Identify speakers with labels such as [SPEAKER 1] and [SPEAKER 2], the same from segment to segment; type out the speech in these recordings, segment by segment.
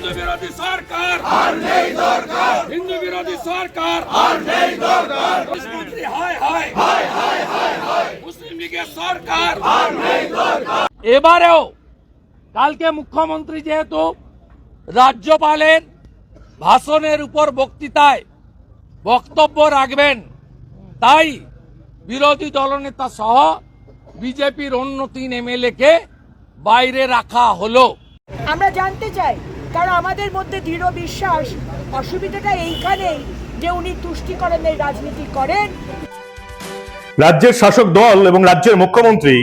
[SPEAKER 1] হিন্দু বিরোধী সরকার। আর নেই দরকার। হিন্দু বিরোধী সরকার। আর নেই দরকার। মুখ্যমন্ত্রী হায় হায়। হায় হায় হায় হায়। মুসলিম লীগের সরকার। আর নেই দরকার। এবারেও কালকে মুখ্যমন্ত্রী যেহেতু রাজ্যপালের ভাষণের উপর বক্তৃতায় বক্তব্য রাখবেন তাই বিরোধী দলনেতা সহ বিজেপির অন্য তিন এমএলএ কে বাইরে রাখা হলো।
[SPEAKER 2] আমরা জানতে চাই কারণ আমাদের মধ্যে দৃঢ় বিশ্বাস, অসুবিধাটা এইখানেই যে উনি তুষ্টিকরণের রাজনীতি করেন।
[SPEAKER 3] রাজ্যের শাসক দল এবং রাজ্যের মুখ্যমন্ত্রী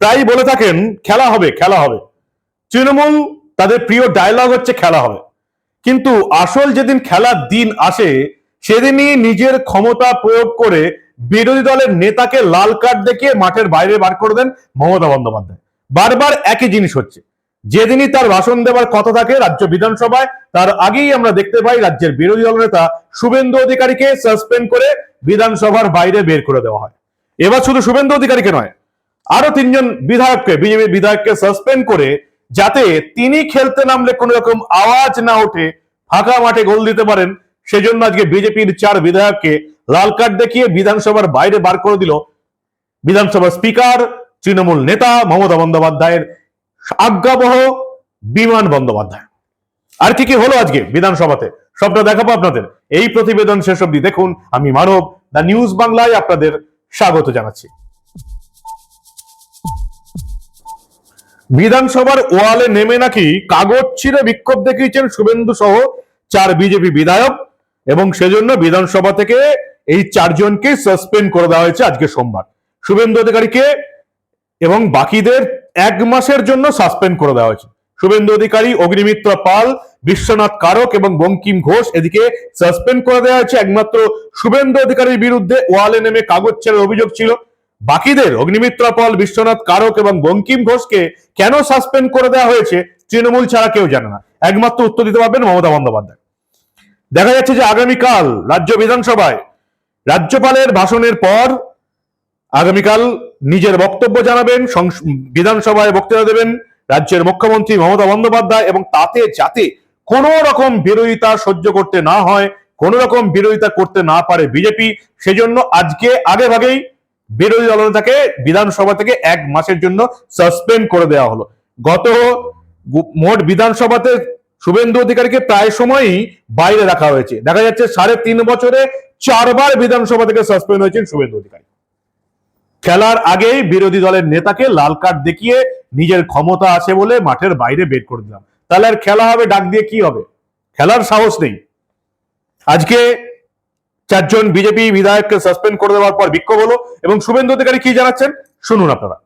[SPEAKER 3] প্রায়ই বলে থাকেন, খেলা হবে খেলা হবে। তৃণমূল তাদের প্রিয় ডায়লগ হচ্ছে খেলা হবে। কিন্তু আসল যেদিন খেলার দিন আসে, সেদিনই নিজের ক্ষমতা প্রয়োগ করে বিরোধী দলের নেতাকে লাল কার্ড দেখিয়ে মাঠের বাইরে বার করে দেন মমতা বন্দ্যোপাধ্যায়। বারবার একই জিনিস হচ্ছে। যেদিনই তার ভাষণ দেওয়ার কথা থাকে রাজ্য বিধানসভায়, তার আগেই আমরা দেখতে পাই রাজ্যের বিরোধী দল নেতা শুভেন্দু অধিকারীকে সাসপেন্ড করে বিধানসভার বাইরে বের করে দেওয়া হয়। এবার শুধু শুভেন্দু অধিকারীকে নয়, আরও তিনজন বিধায়ককে, বিজেপি বিধায়ককে সাসপেন্ড করে যাতে তিনি খেলতে নামলে কোনো রকম আওয়াজ না ওঠে, ফাঁকা মাঠে গোল দিতে পারেন, সেজন্য আজকে বিজেপির চার বিধায়ককে লাল কার্ড দেখিয়ে বিধানসভার বাইরে বার করে দিল বিধানসভার স্পিকার, তৃণমূল নেতা মমতা বন্দ্যোপাধ্যায়ের আজ্ঞাবহ বিমান বন্দ্যোপাধ্যায়। আর কি কি হলো আজকে বিধানসভাতে? সবটা দেখাবো আপনাদের। এই প্রতিবেদন শেষ অব্দি দেখুন। আমি মানব, দা নিউজ বাংলায় আপনাদের স্বাগত জানাচ্ছি। বিধানসভার ওয়ালে নেমে নাকি কাগজ ছিঁড়ে বিক্ষোভ দেখিয়েছেন শুভেন্দু সহ চার বিজেপি বিধায়ক এবং সেজন্য বিধানসভা থেকে এই চারজনকে সাসপেন্ড করে দেওয়া হয়েছে আজকে সোমবার। শুভেন্দু অধিকারীকে এবং বাকিদের এক মাসের জন্য সাসপেন্ড করে দেওয়া হয়েছে। শুভেন্দু অধিকারী, অগ্নিমিত্র পাল, বিশ্বনাথ কারক এবং বঙ্কিম ঘোষ এদিকে সাসপেন্ড করে দেওয়া হয়েছে। একমাত্র শুভেন্দু অধিকারীর বিরুদ্ধে ওয়ালে নেমে কাগজ ছেড়ার অভিযোগ ছিল। বাকিদের, অগ্নিমিত্র পাল, বিশ্বনাথ কারক এবং বঙ্কিম ঘোষকে কেন সাসপেন্ড করে দেওয়া হয়েছে তৃণমূল ছাড়া কেউ জানে না। একমাত্র উত্তর দিতে পারবেন মমতা বন্দ্যোপাধ্যায়। দেখা যাচ্ছে যে আগামীকাল রাজ্য বিধানসভায় রাজ্যপালের ভাষণের পর আগামীকাল নিজের বক্তব্য জানাবেন বিধানসভায় বক্তৃতা দেবেন রাজ্যের মুখ্যমন্ত্রী মমতা বন্দ্যোপাধ্যায় এবং তাতে যাতে কোনো রকম বিরোধিতা সহ্য করতে না হয়, কোনো রকম বিরোধিতা করতে না পারে বিজেপি, সেজন্য আজকে আগে ভাগেই বিরোধী দলনেতাকে বিধানসভা থেকে এক মাসের জন্য সাসপেন্ড করে দেওয়া হলো। গত মোট বিধানসভাতে শুভেন্দু অধিকারীকে প্রায় সময়ই বাইরে রাখা হয়েছে। দেখা যাচ্ছে সাড়ে তিন বছরে চারবার বিধানসভা থেকে সাসপেন্ড হয়েছেন শুভেন্দু অধিকারী। খেলার আগেই বিরোধী দলের নেতাকে লাল কার্ড দেখিয়ে নিজের ক্ষমতা আছে বলে মাঠের বাইরে বের করে দিলাম। তাহলে আর খেলা হবে, ডাক দিয়ে কি হবে? খেলার সাহস নেই। আজকে চারজন বিজেপি বিধায়ককে সাসপেন্ড করে দেওয়ার পর বিক্ষোভ হলো এবং শুভেন্দু অধিকারী কি জানাচ্ছেন? শুনুন আপনারা।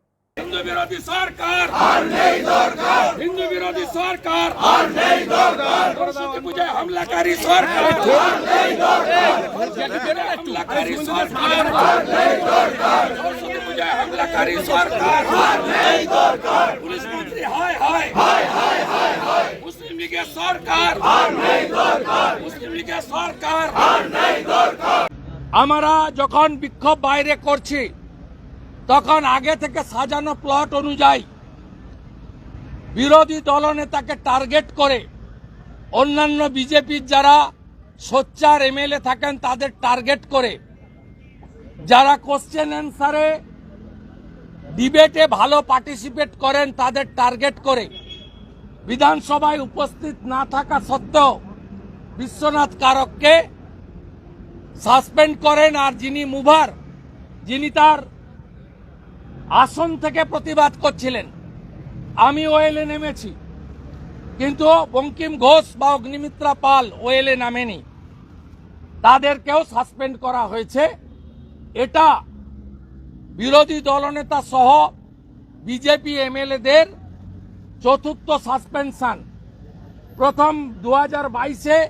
[SPEAKER 1] বিরোধী সরকার। আর নেই দরকার। হিন্দু বিরোধী সরকার। আর নেই দরকার। সরস্বতী পূজায় হামলাকারী সরকার। আর নেই দরকার। হামলাকারী সরকার। আর নেই দরকার। সরস্বতী পূজায় হামলাকারী সরকার। আর নেই দরকার। পুলিশ মন্ত্রী হায় হায়। হায় হায় হায় হায়। মুসলিম লীগের সরকার। আর নেই দরকার। মুসলিম লীগের সরকার। আর নেই দরকার। আমরা যখন বিক্ষোভ বাইরে করছি তখন আগে থেকে সাজানো প্লট অনুযায়ী বিরোধী দলনেতাকে টার্গেট করে অন্যান্য বিজেপির যারা সোচ্চার এমএলএ থাকেন তাদের টার্গেট করে যারা কোশ্চেন অ্যান্সারে ডিবেটে ভালো পার্টিসিপেট করেন তাদের টার্গেট করে বিধানসভায় উপস্থিত না থাকা সত্ত্বেও বিশ্বনাথ কারককে সাসপেন্ড করেন আর যিনি মুভার যিনি তার আসন থেকে প্রতিবাদ করছিলেন। আমি ওয়েলে নেমেছি। কিন্তু বঙ্কিম ঘোষ বা অগ্নিমিত্রা পাল ওয়েলে নামেনি। তাদেরকেও সাসপেন্ড করা হয়েছে। এটা বিরোধী দলনেতা সহ বিজেপি এমএলএদের চতুর্থ সাসপেনশন। প্রথম দু হাজার বাইশে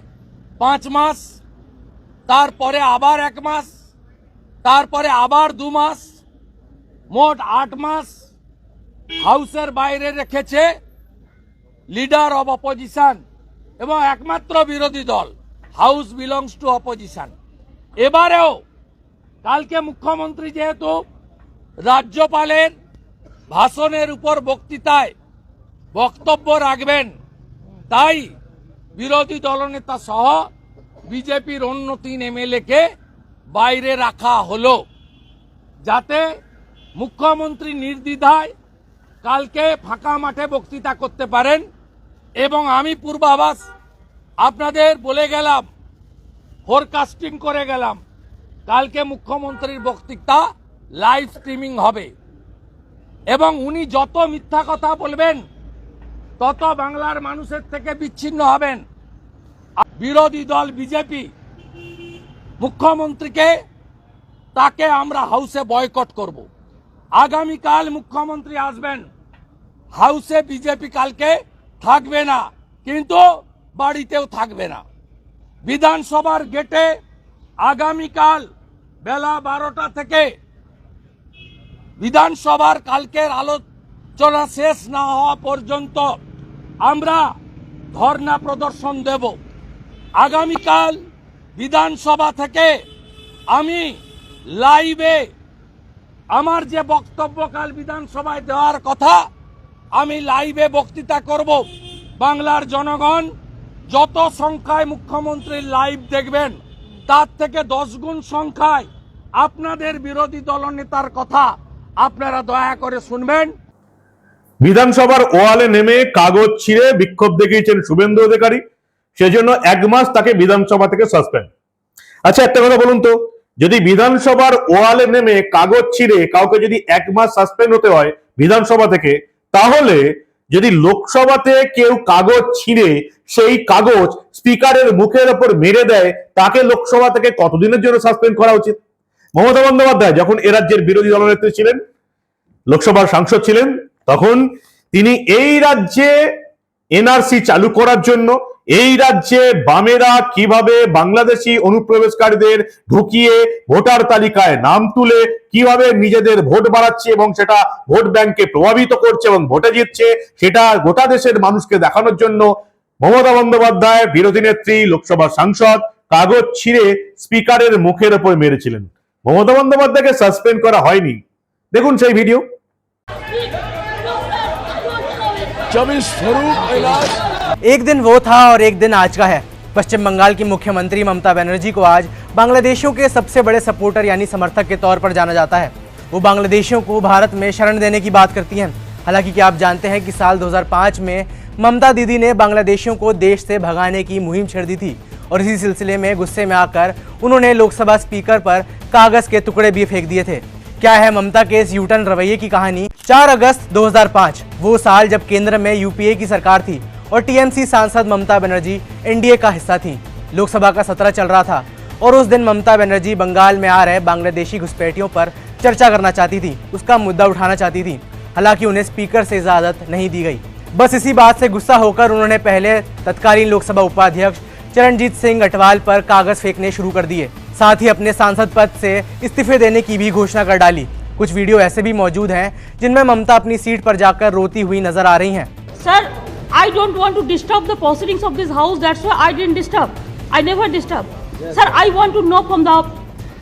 [SPEAKER 1] পাঁচ মাস, তারপরে আবার এক মাস, তারপরে আবার দু মাস মোট আট মাস হাউসের বাইরে রেখেছে লিডার অব অপোজিশন এবং একমাত্র বিরোধী দল, হাউস বিলংস টু অপোজিশন। এবারেও কালকে মুখ্যমন্ত্রী যেহেতু রাজ্যপালের ভাষণের উপর বক্তৃতায় বক্তব্য রাখবেন, তাই বিরোধী দলনেতা সহ বিজেপির অন্য তিন এমএলএকে বাইরে রাখা হলো, যাতে মুখ্যমন্ত্রী নির্দ্বিধায় কালকে ফাঁকা মাঠে বক্তৃতা করতে পারেন এবং আমি পূর্বাভাস আপনাদের বলে গেলাম ফোরকাস্টিং করে গেলাম, কালকে মুখ্যমন্ত্রীর বক্তৃতা লাইভ স্ট্রিমিং হবে। এবং উনি যত মিথ্যা কথা বলবেন, তত বাংলার মানুষের থেকে বিচ্ছিন্ন হবেন। বিরোধী দল বিজেপি মুখ্যমন্ত্রীকে তাকে আমরা হাউসে বয়কট করব। আগামীকাল মুখ্যমন্ত্রী আসবেন। হাউসে বিজেপি কালকে থাকবে না, কিন্তু বাড়িতেও থাকবে না। বিধানসভার গেটে আগামীকাল বেলা বারোটা থেকে বিধানসভার কালকের আলোচনা শেষ না হওয়া পর্যন্ত আমরা ধর্ণা প্রদর্শন দেব। আগামীকাল বিধানসভা থেকে আমি লাইভে আমার যে বক্তব্য কাল বিধানসভায় দেওয়ার কথা, আমি লাইভে বক্তৃতা করব। বাংলার জনগণ যত সংখ্যায় মুখ্যমন্ত্রীর লাইভ দেখবেন, তার থেকে গুণ সংখ্যায় আপনাদের বিরোধী দলনেতার কথা আপনারা দয়া করে শুনবেন।
[SPEAKER 3] বিধানসভার ওয়ালে নেমে কাগজ ছিঁড়ে বিক্ষোভ দেখিয়েছেন শুভেন্দু অধিকারী, সেজন্য এক মাস তাকে বিধানসভা থেকে সাসপেন্ড আচ্ছা একটা কথা বলুন তো। যদি বিধানসভার ওয়ালে নেমে কাগজ ছিঁড়ে কাউকে যদি এক মাস সাসপেন্ড হতে হয় বিধানসভা থেকে, তাহলে যদি লোকসভাতে কেউ কাগজ ছিঁড়ে সেই কাগজ স্পিকারের মুখের ওপর মেরে দেয়, তাকে লোকসভা থেকে কতদিনের জন্য সাসপেন্ড করা উচিত? মমতা বন্দ্যোপাধ্যায় যখন এ রাজ্যের বিরোধী দলনেত্রী ছিলেন, লোকসভার সাংসদ ছিলেন, তখন তিনি এই রাজ্যে এনআরসি চালু করার জন্য এই রাজ্যে বামেরা কীভাবে বাংলাদেশি অনুপ্রবেশকারীদের ঢুকিয়ে ভোটার তালিকায় নাম তুলে কীভাবে নিজেদের ভোট বাড়াচ্ছে এবং সেটা ভোট ব্যাংকে প্রভাবিত করছে এবং ভোটে জিতছে সেটা গোটা দেশের মানুষকে দেখানোর জন্য মমতা বন্দ্যোপাধ্যায় বিরোধী নেত্রী লোকসভা সাংসদ কাগজ ছিঁড়ে স্পিকারের মুখের ওপর মেরেছিলেন। মমতা বন্দ্যোপাধ্যায়কে সাসপেন্ড করা হয়নি। দেখুন সেই ভিডিও।
[SPEAKER 4] চব্বিশ
[SPEAKER 5] एक दिन वो था और एक दिन आज का है। पश्चिम बंगाल की मुख्यमंत्री ममता बनर्जी को आज बांग्लादेशियों के सबसे बड़े सपोर्टर यानी समर्थक के तौर पर जाना जाता है। वो बांग्लादेशियों को भारत में शरण देने की बात करती हैं। हालाँकि क्या आप जानते हैं कि साल 2005 में ममता दीदी ने बांग्लादेशियों को देश से भगाने की मुहिम छेड़ दी थी और इसी सिलसिले में गुस्से में आकर उन्होंने लोकसभा स्पीकर पर कागज़ के टुकड़े भी फेंक दिए थे। क्या है ममता के इस यूटर्न रवैये की कहानी? 4 अगस्त 2005 वो साल जब केंद्र में यूपीए की सरकार थी। और टीएमसी सांसद ममता बनर्जी एनडीए का हिस्सा थी। लोकसभा का सत्र चल रहा था और उस दिन ममता बनर्जी बंगाल में आ रहे बांग्लादेशी घुसपैठियों पर चर्चा करना चाहती थी उसका मुद्दा उठाना चाहती थी हालाँकि उन्हें स्पीकर से इजाज़त नहीं दी गई। बस इसी बात से गुस्सा होकर उन्होंने पहले तत्कालीन लोकसभा उपाध्यक्ष चरणजीत सिंह अटवाल पर कागज़ फेंकने शुरू कर दिए। साथ ही अपने सांसद पद से इस्तीफे देने की भी घोषणा कर डाली। कुछ वीडियो ऐसे भी मौजूद हैं जिनमें ममता अपनी सीट पर जाकर रोती हुई नज़र आ रही हैं।
[SPEAKER 6] Sir, I don't want to disturb the proceedings of this house. That's why I didn't disturb. I never disturb. Sir, I want to know from the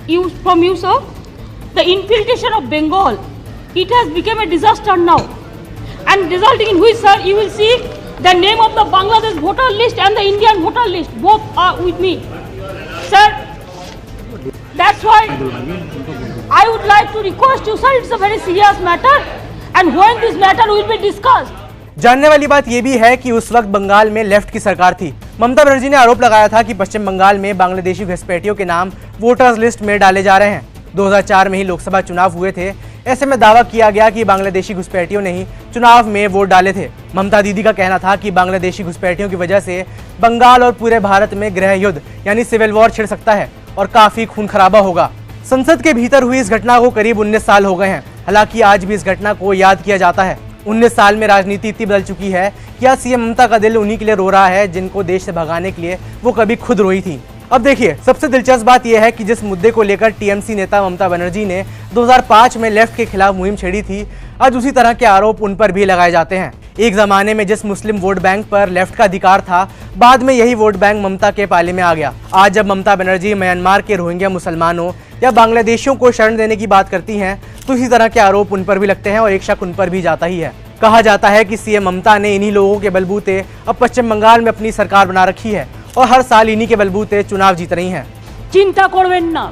[SPEAKER 6] you from you, sir, the infiltration of Bengal. It has become a disaster now, and resulting in which, sir, you will see the name of the Bangladesh voter list and the Indian voter list both are with me, sir. That's why I would like to request you, sir. It's a very serious matter, and when this matter will be discussed.
[SPEAKER 5] जानने वाली बात यह भी है कि उस वक्त बंगाल में लेफ़्ट की सरकार थी। ममता बनर्जी ने आरोप लगाया था कि पश्चिम बंगाल में बांग्लादेशी घुसपैठियों के नाम वोटर्स लिस्ट में डाले जा रहे हैं। 2004 में ही लोकसभा चुनाव हुए थे। ऐसे में दावा किया गया कि बांग्लादेशी घुसपैठियों ने ही चुनाव में वोट डाले थे। ममता दीदी का कहना था कि बांग्लादेशी घुसपैठियों की वजह से बंगाल और पूरे भारत में गृह युद्ध यानी सिविल वॉर, छिड़ सकता है और काफ़ी खून खराबा होगा। संसद के भीतर हुई इस घटना को करीब 19 साल हो गए हैं। हालाँकि आज भी इस घटना को याद किया जाता है। 19 साल में राजनीति इतनी बदल चुकी है क्या सीएम ममता का दिल उन्हीं के लिए रो रहा है जिनको देश से भगाने के लिए वो कभी खुद रोई थी? अब देखिए, सबसे दिलचस्प बात यह है कि जिस मुद्दे को लेकर टीएमसी नेता ममता बनर्जी ने 2005 में लेफ़्ट के खिलाफ मुहिम छेड़ी थी आज उसी तरह के आरोप उन पर भी लगाए जाते हैं एक जमाने में जिस मुस्लिम वोट बैंक पर लेफ्ट का अधिकार था बाद में यही वोट बैंक ममता के पाले में आ गया आज जब ममता बनर्जी म्यांमार के रोहिंग्या मुसलमानों या बांग्लादेशियों को शरण देने की बात करती हैं तो इसी तरह के आरोप उन पर भी लगते हैं और एक शक उन पर भी जाता ही है कहा जाता है कि सीएम ममता ने इन्हीं लोगों के बलबूते अब पश्चिम बंगाल में अपनी सरकार बना रखी है और हर साल इन्हीं के बलबूते चुनाव जीत रही हैं
[SPEAKER 6] চিন্তা করবেন না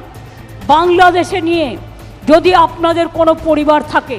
[SPEAKER 6] বাংলাদেশে নিয়ে যদি আপনাদের কোনো পরিবার থাকে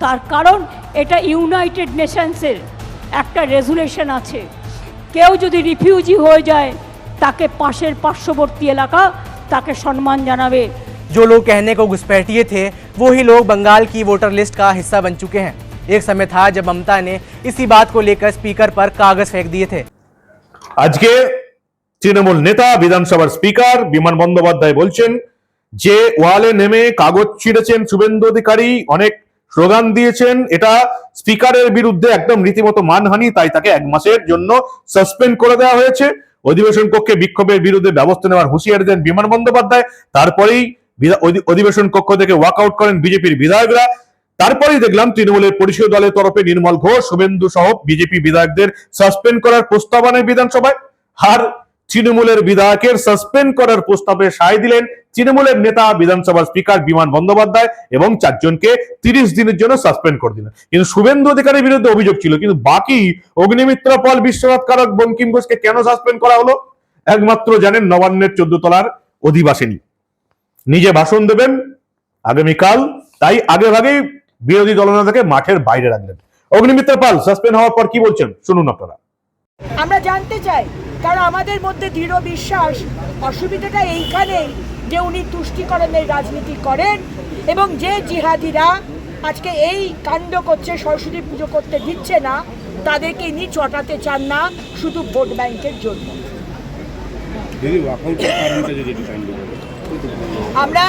[SPEAKER 6] তার কারণ এটা ইউনাইটেড নেশনসের একটা রেজুলেশন আছে কেউ যদি রিফিউজি হয়ে যায় তাকে পাশের পার্শ্ববর্তী এলাকা তাকে সম্মান জানাবে
[SPEAKER 5] जो लोग कहने को घुसपैठिए थे वो ही लोग बंगाल की वोटर लिस्ट का हिस्सा बन चुके हैं एक समय था जब ममता ने इसी बात को लेकर स्पीकर पर कागज फेंक दिए थे
[SPEAKER 3] আজকে তৃণমূল নেতা বিধানসভার স্পিকার বিমান বন্দ্যোপাধ্যায় বলছেন যে ওয়ালে নেমে কাগজ ছিঁড়েছেন শুভেন্দু অধিকারী অনেক স্লোগান দিয়েছেন। এটা স্পিকারের বিরুদ্ধে একদম রীতিমতো মানহানি, তাই তাকে এক মাসের জন্য সাসপেন্ড করে দেওয়া হয়েছে। অধিবেশন কক্ষে বিক্ষোভের বিরুদ্ধে ব্যবস্থা নেওয়ার হুঁশিয়ারি দেন বিমান বন্দ্যোপাধ্যায়। তারপরেই অধিবেশন কক্ষ থেকে ওয়াকআউট করেন বিজেপির বিধায়করা। তারপরেই দেখলাম তৃণমূলের পরিষদ দলের তরফে নির্মল ঘোষ, শুভেন্দু সহ বিজেপি বিধায়কদের সাসপেন্ড করার প্রস্তাব আনে বিধানসভায়। আর তৃণমূলের বিধায়কের সাসপেন্ড করার প্রস্তাবে সায় দিলেন তৃণমূলের নেতা, বিধানসভার স্পিকার বিমান বন্দ্যোপাধ্যায় এবং চারজনকে তিরিশ দিনের জন্য সাসপেন্ড করে দিলেন। কিন্তু শুভেন্দু অধিকারীর বিরুদ্ধে অভিযোগ ছিল, কিন্তু বাকি অগ্নিমিত্র পল বিশ্বনাথ কারক, বঙ্কিম ঘোষকে কেন সাসপেন্ড করা হলো? একমাত্র জানেন নবান্নের চোদ্দ তলার অধিবাসিনী। নিজে ভাষণ দেবেন আগামীকাল, তাই আগে ভাগেই বিরোধী দলনেতাকে মাঠের বাইরে রাখলেন। অগ্নিমিত্র পাল সাসপেন্ড হওয়ার পর কি বলছেন? শুনুন আপনারা।
[SPEAKER 2] আমরা জানতে চাই কারণ আমাদের মধ্যে দৃঢ় বিশ্বাস অসুবিধাটা এইখানেই যে উনি তুষ্টিকরণের রাজনীতি করেন এবং যে জিহাদিরা আজকে এই কাণ্ড করছে সরস্বতী পুজো করতে দিচ্ছে না তাদেরকে ইনি চটাতে চান না শুধু ভোট ব্যাংকের জন্য। আমরা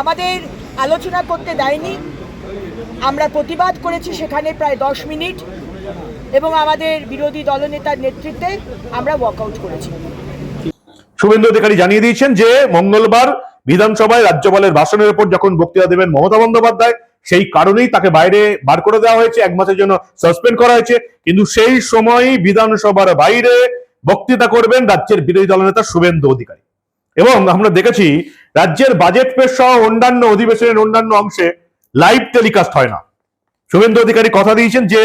[SPEAKER 2] আমাদের আলোচনা করতে দেয়নি। আমরা প্রতিবাদ করেছি সেখানে প্রায় দশ মিনিট। এবং আমাদের বিরোধী দলনেতার নেতৃত্বে আমরা ওয়াকআউট করেছি।
[SPEAKER 3] শুভেন্দু অধিকারী জানিয়ে দিয়েছেন যে, মঙ্গলবার বিধানসভায় রাজ্যপালের ভাষণের উপর যখন বক্তৃতা দেবেন মমতা বন্দ্যোপাধ্যায়, সেই কারণেই তাকে বাইরে বার করে দেওয়া হয়েছে, এক মাসের জন্য সাসপেন্ড করা হয়েছে। কিন্তু সেই সময়ই বিধানসভার বাইরে বক্তৃতা করবেন রাজ্যের বিরোধী দলনেতা শুভেন্দু অধিকারী। এবং আমরা দেখেছি, রাজ্যের বাজেট পেশ সহ অন্যান্য অধিবেশনের অন্যান্য অংশে লাইভ টেলিকাস্ট হয় না। শুভেন্দু অধিকারী কথা দিয়েছেন যে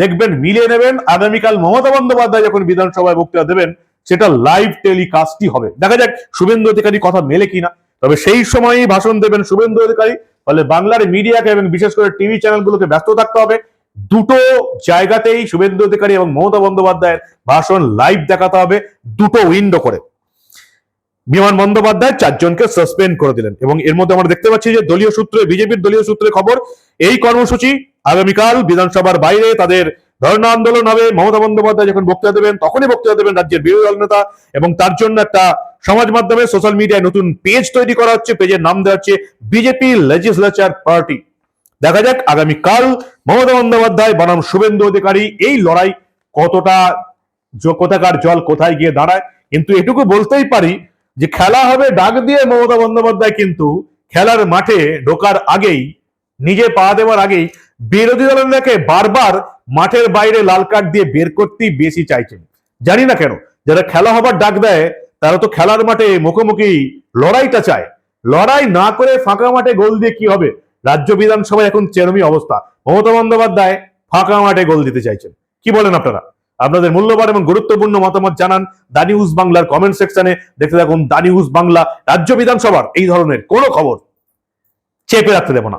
[SPEAKER 3] দেখবেন, মিলিয়ে নেবেন। আগামীকাল মমতা বন্দ্যোপাধ্যায় যখন বিধানসভায় বক্তৃতা দেবেন, সেটা লাইভ টেলিকাস্টই হবে। দেখা যাক শুভেন্দু অধিকারী কথা মেলে কিনা। তবে সেই সময়ই ভাষণ দেবেন শুভেন্দু অধিকারী। ফলে বাংলার মিডিয়াকে এবং বিশেষ করে টিভি চ্যানেলগুলোকে ব্যস্ত থাকতে হবে। দুটো জায়গাতেই শুভেন্দু অধিকারী এবং মমতা বন্দ্যোপাধ্যায়ের ভাষণ লাইভ দেখাতে হবে, দুটো উইন্ডো করে। বিমান বন্দ্যোপাধ্যায় চারজনকে সাসপেন্ড করে দিলেন। এবং এর মধ্যে আমরা দেখতে পাচ্ছি যে দলীয় সূত্রে, বিজেপির দলীয় সূত্রে খবর, এই কর্মসূচি আগামীকাল বিধানসভার বাইরে তাদের ধর্ণা আন্দোলন হবে। মমতা বন্দ্যোপাধ্যায় যখন বক্তৃতা দেবেন, তখনই বক্তৃতা দেবেন রাজ্যের বিরোধী দল নেতা এবং তার জন্য একটা সমাজ মাধ্যমে সোশ্যাল মিডিয়ায় নতুন পেজ তৈরি করা হচ্ছে পেজের নাম দেওয়া হচ্ছে বিজেপি লেজিসলেচার পার্টি দেখা যাক আগামীকাল মমতা বন্দ্যোপাধ্যায়, বনাম শুভেন্দু অধিকারী এই লড়াই কতটা কোথাকার জল, কোথায় গিয়ে দাঁড়ায়? কিন্তু এটুকু বলতেই পারি যে খেলা হবে ডাক দিয়ে মমতা বন্দ্যোপাধ্যায় কিন্তু খেলার মাঠে ঢোকার আগেই, নিজে পা দেওয়ার আগেই বিরোধী দলের বারবার মাঠের বাইরে লাল কার্ড দিয়ে বের করতেই বেশি চাইছেন। জানি না কেন, যারা খেলা হবার ডাক দেয়, তারা তো খেলার মাঠে মুখোমুখি লড়াইটা চায়। লড়াই না করে ফাঁকা মাঠে গোল দিয়ে কি হবে? রাজ্য বিধানসভায় এখন চেরমি অবস্থা। মমতা বন্দ্যোপাধ্যায় ফাঁকা মাঠে গোল দিতে চাইছেন। কি বলেন আপনারা? আপনাদের মূল্যবান এবং গুরুত্বপূর্ণ মতামত জানান দা নিউজ বাংলার কমেন্ট সেকশনে দেখতে থাকুন দা নিউজ বাংলা রাজ্য বিধানসভার এই ধরনের কোনো খবর। চেপে রাখতে দেব না।